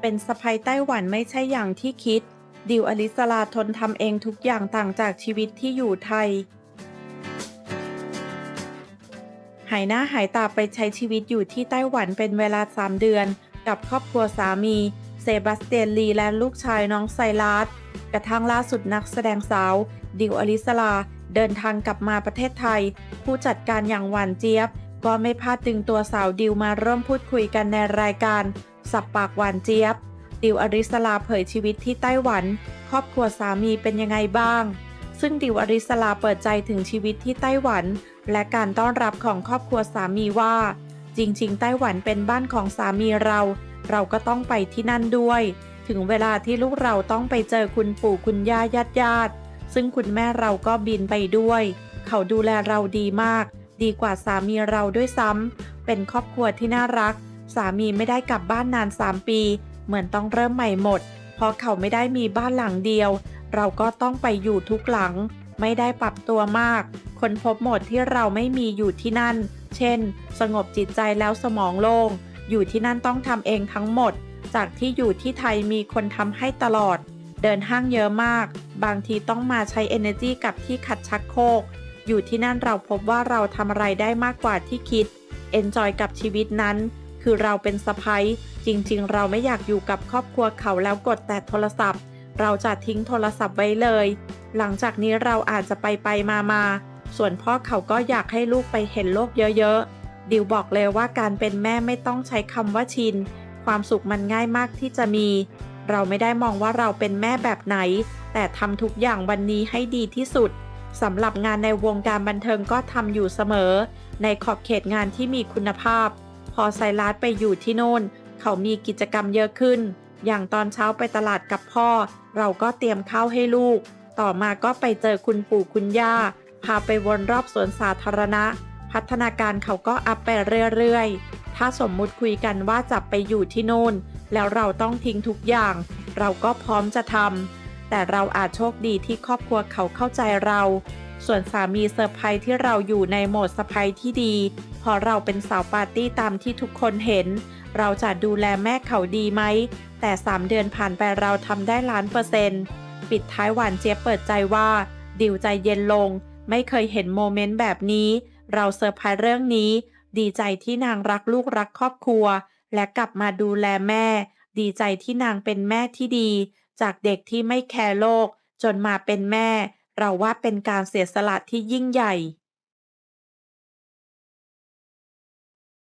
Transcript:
เป็นสะใภ้ไต้หวันไม่ใช่อย่างที่คิด ดิวอลิสลาทนทำเองทุกอย่างต่างจากชีวิตที่อยู่ไทย หายหน้าหายตาไปใช้ชีวิตอยู่ที่ไต้หวันเป็นเวลา 3 เดือน กับครอบครัวสามี เซบาสเตียนลีและลูกชายน้องไซรัสกระทั่งล่าสุดนักแสดงสาว ดิวอลิสลา เดินทางกลับมาประเทศไทย ผู้จัดการอย่างหวานเจี๊ยบ ก็ไม่พลาดดึงตัวสาวดิวมาร่วมพูดคุยกันในรายการ สับปากหวานเจี๊ยบ ดิวอริสลาเผยชีวิตที่ไต้หวัน ครอบครัวสามีเป็นยังไงบ้าง ซึ่งดิวอริสลาเปิดใจถึงชีวิตที่ไต้หวัน และการต้อนรับของครอบครัวสามีว่า จริง ๆ ไต้หวันเป็นบ้านของสามีเรา เราก็ต้องไปที่นั่นด้วย ถึงเวลาที่ลูกเราต้องไปเจอคุณปู่คุณย่าญาติญาติ ซึ่งคุณแม่เราก็บินไปด้วย เขาดูแลเราดีมาก ดีกว่าสามีเราด้วยซ้ำเป็นครอบครัวที่น่ารัก สามีไม่ได้กลับบ้านนาน 3 ปี เหมือนต้องเริ่มใหม่หมด เพราะเขาไม่ได้มีบ้านหลังเดียว เราก็ต้องไปอยู่ทุกหลัง ไม่ได้ปรับตัวมาก คนพบหมดที่เราไม่มีอยู่ที่นั่น เช่น สงบจิตใจแล้วสมองโล่งอยู่ที่นั่นต้องทำเองทั้งหมด จากที่อยู่ที่ไทยมีคนทำให้ตลอด เดินห้างเยอะมาก บางทีต้องมาใช้ energy กับที่ขัดชักโครก อยู่ที่นั่นเราพบว่าเราทำอะไรได้มากกว่าที่คิด enjoy กับชีวิตนั้น คือเราเป็นสะพ้ยจริงๆ เราไม่อยากอยู่กับครอบครัวเขาแล้วกดแต่โทรศัพท์ เราจะทิ้งโทรศัพท์ไว้เลย หลังจากนี้เราอาจจะไปไปมามาส่วนพ่อเขาก็อยากให้ลูกไปเห็นโลกเยอะๆ ดิวบอกเลยว่าการเป็นแม่ไม่ต้องใช้คำว่าชิน ความสุขมันง่ายมากที่จะมี เราไม่ได้มองว่าเราเป็นแม่แบบไหน แต่ทำทุกอย่างวันนี้ให้ดีที่สุดสำหรับงานในวงการบันเทิงก็ทำอยู่เสมอ ในขอบเขตงานที่มีคุณภาพ พอไซรัสไปอยู่ที่โน่น เขามีกิจกรรมเยอะขึ้น อย่างตอนเช้าไปตลาดกับพ่อ เราก็เตรียมข้าวให้ลูก ต่อมาก็ไปเจอคุณปู่คุณย่า พาไปวนรอบสวนสาธารณะ พัฒนาการเขาก็อัพไปเรื่อยๆ ถ้าสมมุติคุยกันว่าจะไปอยู่ที่โน่น แล้วเราต้องทิ้งทุกอย่าง เราก็พร้อมจะทำแต่เราอาจโชคดีที่ครอบครัวเขาเข้าใจเราส่วนสามีเซอร์ไพรส์ที่เราอยู่ในโหมดสะพายที่ดีพอเราเป็นสาวปาร์ตี้ตามที่ทุกคนเห็น เราจะดูแลแม่เขาดีไหม แต่ 3 เดือนผ่านไปเราทำได้ล้านเปอร์เซ็นต์ปิดท้ายหวานเจี๊ยบเปิดใจว่า ดิวใจเย็นลง ไม่เคยเห็นโมเมนต์แบบนี้ เราเซอร์ไพรส์เรื่องนี้ ดีใจที่นางรักลูกรักครอบครัว และกลับมาดูแลแม่ ดีใจที่นางเป็นแม่ที่ดี จากเด็กที่ไม่แคร์โลก จนมาเป็นแม่ เราว่าเป็นการเสียสละที่ยิ่งใหญ่